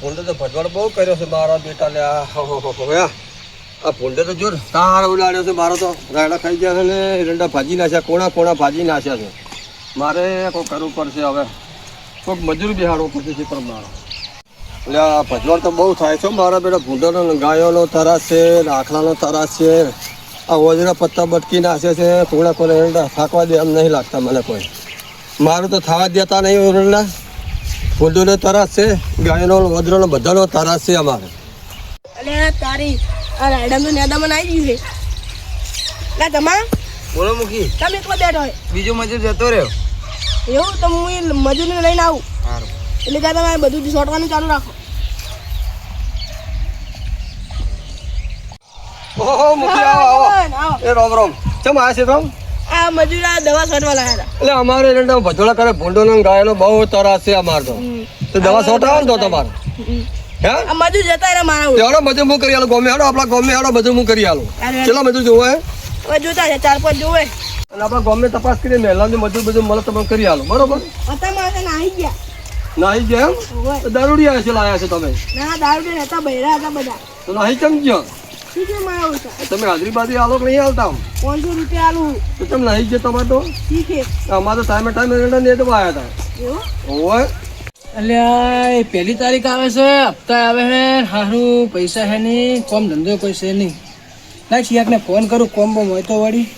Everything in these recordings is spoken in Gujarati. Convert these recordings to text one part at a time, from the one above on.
ભૂંડે તો ભજવાડ બહુ કર્યો છે મારા બેટા લે હો હો હો આ આ ભૂંડે તો જોર સારો ઉડાડ્યો છે, મારો તો રાયડા ખાઈ ગયા છે ને, એરંડા ભાજી નાખ્યા, કોણા કોણા ભાજી નાખ્યા છે. મારે કોઈ કરવું પડશે હવે. કોઈક મજૂર બિહાડવું પડશે છે પણ મારો. એટલે આ ભજવાડ તો બહુ થાય છે મારા બેટા. ભૂંડાનો ગાયોનો તરાસ છે આખલાનો તરાસ છે. આ ઓજરા પત્તા બટકી નાખે છે, કોણા કોણા એરંડા થાકવા દે એમ નહીં લાગતા મને કોઈ. મારું તો થવા દેતા નહીં ઓરંડા. ફૂંડોનો તરાસ છે ગાયનો વદરોનો બધાનો તરાસ છે અમારે. અલે તારી આ રાયડાનું નેદામાં આવી ગયું છે. લા તમા? બોલો મુખી. તમે એકલો બેઠો હોય. બીજો મજૂર જતો રહ્યો. એવું? તો હું મજૂર મજૂરને લઈને આવું. એટલે ત્યાં તમે બધું સોટવાનું ચાલુ રાખો. ઓહો મુખી આવો આવો. આવો. એ રોમ રોમ. ચમ આ છે રોમ? આ મજૂર દવા છોટવા લાયા એટલે અમારે એરંડા કરે ભૂંડોનો ને ગાયનો બહુ તરાસ છે અમાર તો. તો દવા સોટાવો ને તો તમારે. હે? આ મજૂર જતા રહ્યા મારા ઓળખ. એવડો બધું હું કરી આલું? ગમે હેડો આપણા ગમે હેડો બધું હું કરી આલું. કેટલા મજૂર જોવે જોતા છે ચાર પાંચ જોવે. અને આપણે ગમે તપાસ કરીને મહેલાની મજૂર બધું મળે તમે કરી આલો. બરોબર? નાહી ગયા. નાહી ગયા દારૂડિયા છે લાયા છે તમે. ના દારૂ હતા બૈરા હતા બધા. તો નાહી કેમ ગયો? શું છે તમે હાજરી બાજરી આલો કે નહીં આવતા? પાંચસો રૂપિયા આલું તો તમે નહીં ગયા તમારે તો. ઠીક છે. અમારે તો ટાઈમે ટાઈમે રેડા ને તો આવ્યા હતા એવું? ઓય. અલ્યા પહેલી તારીખ આવે છે હપ્તા આવે છે સારું પૈસા હે નહીં કોમ ધંધો કોઈ છે નહીં. ના શિયાકને ફોન કરું કોમ બોમ હોય તો વળી.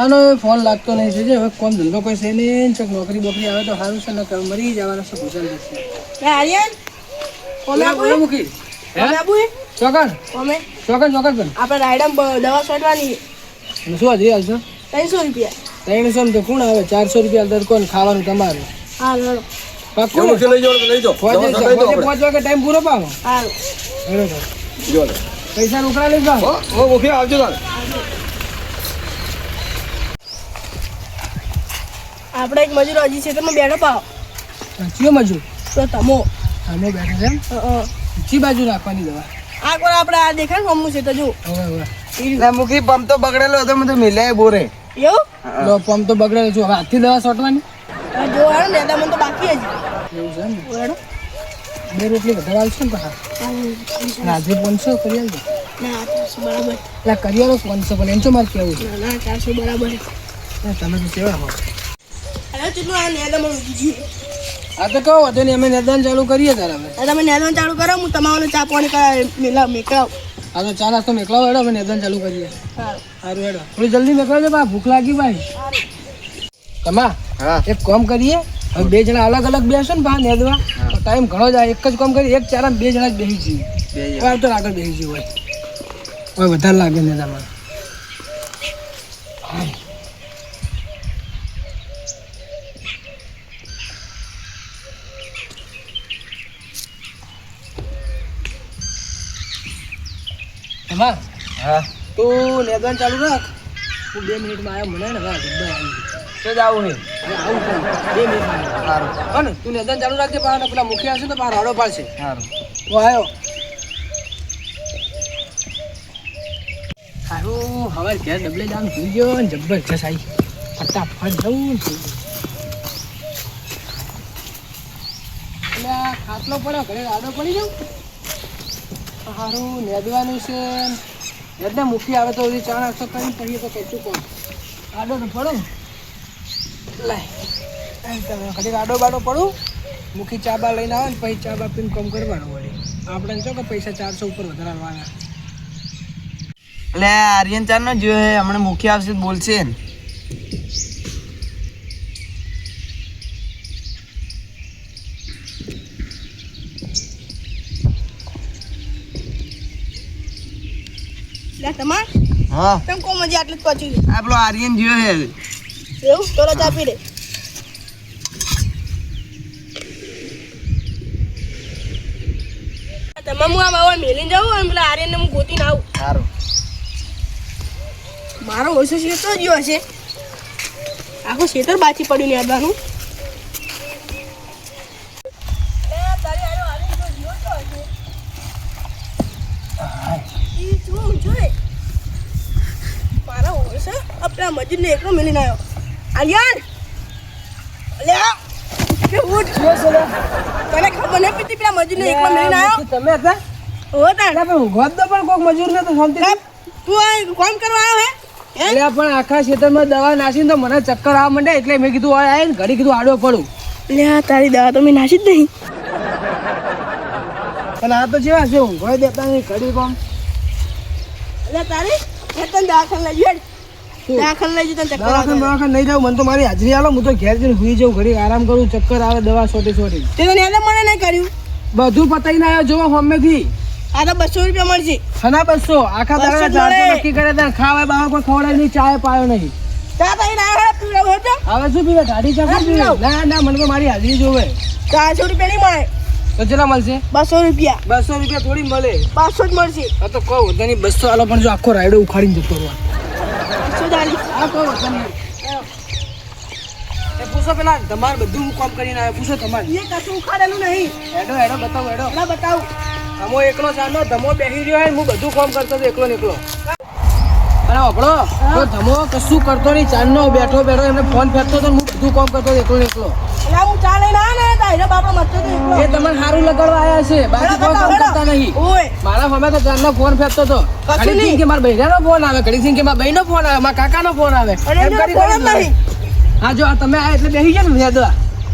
આનો ફોન લાગતો નહીં છે જે હવે કોમ ધંધો કોઈ છે નહીં ચોક નોકરી બોકરી આવે તો સારું છે ને મરી જવાના છે જશે. મૂકી ચોકન ચોકન ચોકન પણ આપણે રાયડામાં દવા સોટવાની શું હજી હાલશો ત્રણસો રૂપિયા. ત્રણસો ને તો કોણ આવે? ચારસો રૂપિયા દર કોણ ખાવાનું તમારું. હા પાક્કું લઈ જાઓ જાઓ. પાંચ વાગે ટાઈમ પૂરો પાવો હા હેલો તો. જો લે. પૈસા રોકડા લઈ જાઓ. આવજો તારે. આપણે એક મજૂર હજી છે તમે બેઠો પાવ કયો મજૂર? તો તમો. અમે બેઠા છે એમ? અ, અ. ચી બાજુ રાખવાની દવા. આ કોણ આપણે આ દેખાય ને હમું છે તો જો હવે હવે. મૂકી પંપ તો બગડેલો હતો મને તો મિલાય બોરે એવું? લો પંપ તો બગડેલો છું. હવે હાથથી દવા છોટવાની જો હાલો ને દાદા મને તો બાકી જ એવું છે ને? હેડો. બે રોટલી વધારે આવશે ને પાછા? રાજુ પાંચસો કરી આવજો ના ચારસો બરાબર. એટલે કરી આવો પાંચસો પણ એમ તો મારે કેવું છે? ના ચારસો બરાબર. તમે તો કેવા હો અરે ચેટલું આ નેદામાં મૂકી છે આ તો કહો વધુ અમે નેદાન ચાલુ કરીએ તારે હવે. આ તમે નેદાન ચાલુ કરો હું તમારો ચા પાણી કરાવ મેલા મેકલાવ આ તો ચા નાસ્તો મેકલાવો હેડો અમે નેદાન ચાલુ કરીએ. સારું. હેડો. થોડી જલ્દી મેકળાવજો બા ભૂખ લાગી ભાઈ. તમા હા. એક કામ કરીએ. હવે બે જણા અલગ અલગ બેસો ને બા નેદવા. ટાઈમ ઘણો જાય એક જ કામ કરીએ એક ચારા બે જણા જ બેસી જઈએ. તો આગળ બેસી જઈએ હોય હવે વધારે લાગે નેદામાં. એમાં? હા. તું નેદવાનું ચાલુ રાખ. હું બે મિનિટમાં આવ્યા મને ને હવે ડબ્બા આવી તો જ આવું હે. આવું બે મિનિટમાં. સારું. હા તું નેદાન ચાલુ રાખજે પાછા પેલા મુખી હશે તો પાછા રાડો પાડશે. સારું. હું આવ્યો સારું હવે ઘેર ડબલે જવાનું થઈ ગયો ને જબરજસ્ત આવી ફટાફટ જવું. એટલે ખાટલો પડ્યો ઘરે આડો પડી જાઉં સારું નેદવાનું છે. એટલે મૂકી આવે તો ચા નાસ્તો કરીને પડીએ તો કહેશું કોણ આડો તો પડો. લાય ઘડી આડો બાડો પડું. મૂકી ચા બા લઈને આવે ને પછી ચા બા પીને કામ કરવાનું વળી. આપણે જો કે પૈસા ચારસો ઉપર વધારે આવવાના એટલે આર્યન ચાર નો જોયો હે, હમણાં મુખી આવશે બોલશે ને. તમાર? હા. તમે કોમ હજી આટલું જ પહોંચ્યું છે આપણો આર્યન જોયો હે એવું? તો ચા પી દે તમામ હું આમ આવા મેલીને જાઉં અને પેલા આર્યનને હું ગોતીને આવું? સારું. મારો ઓછો શેતર જ હશે. આખું શેતર બાચી પડ્યું ને યાદવાનું મારા ઓળશે આપણા મજીદને એકલો મેલીને આવ્યો આર્યન અલ્યા! કે ઉઠ. તને ખબર નહીં પીતી પેલા મજૂરને એકલો લઈને આવ્યો તમે હતા? તાણ અલ્યા પણ જ દો પણ કોક મજૂર ને તો શાંતિ લે, તું આ કામ કરવા આવ્યો હે? એટલે પણ આખા ખેતરમાં દવા નાસીને તો મને ચક્કર આવવા માંડે એટલે મેં કીધું આ આવીને ઘડી કીધું આડો પડું. લે આ તારી દવા તો મેં નાસી જ નહીં. પણ આ તો જેવા છે ઊંઘો દેતા નહીં ઘડી કોમ લે તારી ખેતર દવાખાને લઈ જઈ દવાખાને લઈ જઈ તને ચક્કર દાખલ દવાખાને નહીં જાઉં મને તો મારી હાજરી આલો હું તો ઘેર જઈને સુઈ જાઉં ઘડી આરામ કરું ચક્કર આવે દવા છોટી છોટી. તે તો નેલે મને નહીં કર્યું. બધું પતાઈને આવ્યો જોવા હોમેથી. આ તો બસો રૂપિયા મળશે. ખના બસો આખા દાડા ચારસો નક્કી કરે ત્યાં ખાવા બાવા કોઈ ખવડાય નહીં ચાય પાયો નહીં. ચા પાઈ ના હવે શું પીવે? ગાડી ચા પીવે? ના ના મને તો મારી હાજરી જોવે. ચારસો રૂપિયા નહીં મળે. તો કેટલા મળશે? બસો રૂપિયા. બસો રૂપિયા થોડી મળે. બસો જ મળશે. તો કહું વધારે બસો આલો પણ જો આખો રાયડો ઉખાડીને જતો રહો એ પૂછો પેલા તમારે બધું હું કામ કરીને આવ્યો પૂછો તમારે એ કશું ઉખાડેલું નહીં. એડો એડો બતાવો એડો ના બતાવું એકલો ચાંદો ધમો બેસી રહ્યો હોય હું બધું કામ કરતો હતો એકલો ને અરે આપણો તો ધમો કશું કરતો નહીં? ચાંદનો બેઠો બેઠો એમને ફોન ફેંકતો હતો હું બધું કામ કરતો એકલો એકલો. એટલે હું ચા લઈને આવ્યો ને તારે બાપા મસ્તો તો એકલો. એ તમને સારું લગાડવા આવ્યા છે. બાકી કોઈ કામ કરતા નહીં. ઓય. મારા ફોમે તો ચાંદનો ફોન ફેંકતો કશું ઘડી સિંહ કે મારા બહેરાનો ફોન આવે ઘડી સિંહ કે મારા બહેનો ફોન આવે મારા કાકાનો ફોન આવે. એમ કરી હા જો આ તમે આ એટલે બેસી ગયા ને ભેદવા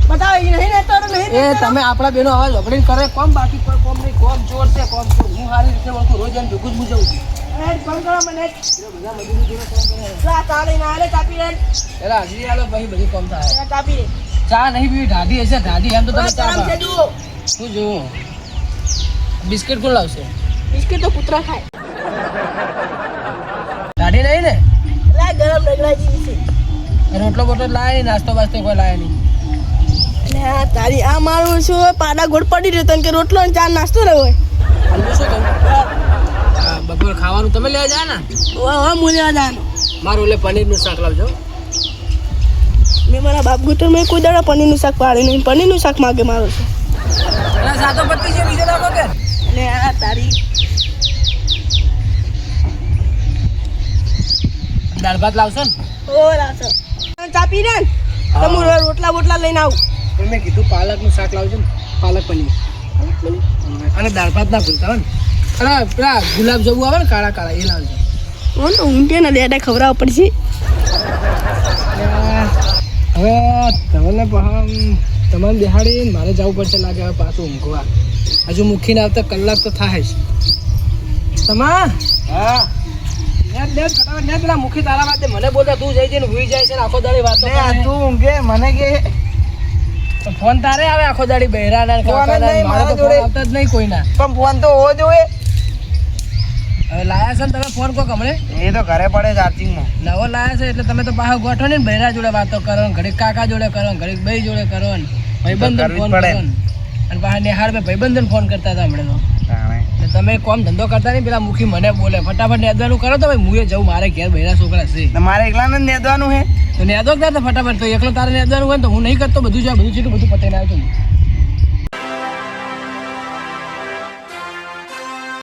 બતાવો એ નહીં ને નહીં એ તમે આપણા બેનો અવાજ વગડીને કરે. કોમ બાકી કોઈ કોમ નહીં. કોમ જોર છે કોમ હું સારી રીતે ઓળખું રોજ એને ભેગું જ હું છું. હેડ ફોન કરો મને. રે એટલે હાજરી આલો પછી બધી કોમ થાય. કાપી ચા નહીં પીવી ઢાઢી હશે ઢાઢી એમ તો તમે ચા છે જુઓ. શું જોવું બિસ્કિટ કોણ લાવશે? બિસ્કિટ તો કૂતરા ખાય. ઢાઢી નહીં ને? લા ગરમ રગડાજી છે. રોટલો બોટલો લાય નહીં નાસ્તો બાસ્તો કોઈ લાય નહીં. તારી આ મારું શું પાડા ગોળ પડી રહ્યો તને કે રોટલો ને ચા નાસ્તો રહ્યો હોય? શું કહું બપોર ખાવાનું તમે લઈ જા ને? વાહ વાહ મુલ્યા દાનો મારું એટલે પનીરનું શાક લાવજો. મેં મારા બાપ ગુતર મેં કોઈ દાડા પનીરનું શાક પાડ્યું નહીં. પનીરનું શાક માગે મારો છે. સાતો પત્તી છે બીજો લાવો કે? અને આ તારી. દાળ ભાત લાવશો ને? ઓ લાવશો. ચા પી ને? તમે રોટલા બોટલા લઈને આવું. મેં કીધું પાલકનું શાક લાવજો ને. પાલક પનીર. અને દાળ ભાત ના ભૂલતા હોય ને? અરે પેલા ગુલાબ જેવું આવે ને કાળા કાળા એ લાવજો. હું તો ઊંઘે ને ડેડા ખવડાવવા પડશે. હવે તમને તમારે બિહાડી મારે જવું પડશે લાગે હવે પાછું ઊંઘવા. હજુ મૂકીને આવતા કલાક તો થાય જ. તમા હા. મુખી તારા માટે મને બોલતા તું જઈ જઈને હુઈ જાય છે આખો દાડી વાતો. તું ઊંઘે મને કે. ફોન તારે આવે આખો દાડી બહેરા ને મારે તો આવતા જ નહીં કોઈના. પણ ફોન તો હોવો જોઈએ. હવે લાયા છે ને તમે ફોન કોક હમણે? એ તો ઘરે પડે ચાર્જિંગમાં નવો લાયા છે એટલે તમે તો પાછો ગોઠો ને બહેરા જોડે વાતો કરો ને ઘડીક કાકા જોડે કરો ને ઘડીક ભાઈ જોડે કરો ને ભાઈબંધન ફોન પડે. કરો ને. અને પાછા નિહાર ભાઈ ભાઈબંધન ફોન કરતા હતા હમણાં તો તમે કોમ ધંધો કરતા નહીં પેલા મુખી મને બોલે ફટાફટ નેદવાનું કરો તો ભાઈ મુએ જવું મારે ઘેર બહેરા છોકરા છે. મારે એકલા ને નેદવાનું હે? તો નેદો ના તો ફટાફટ તો એકલો તારે નેદવાનું હોય તો હું નહીં કરતો બધું જો બધું ચીટું બધું પતાઈને આવ્યો છું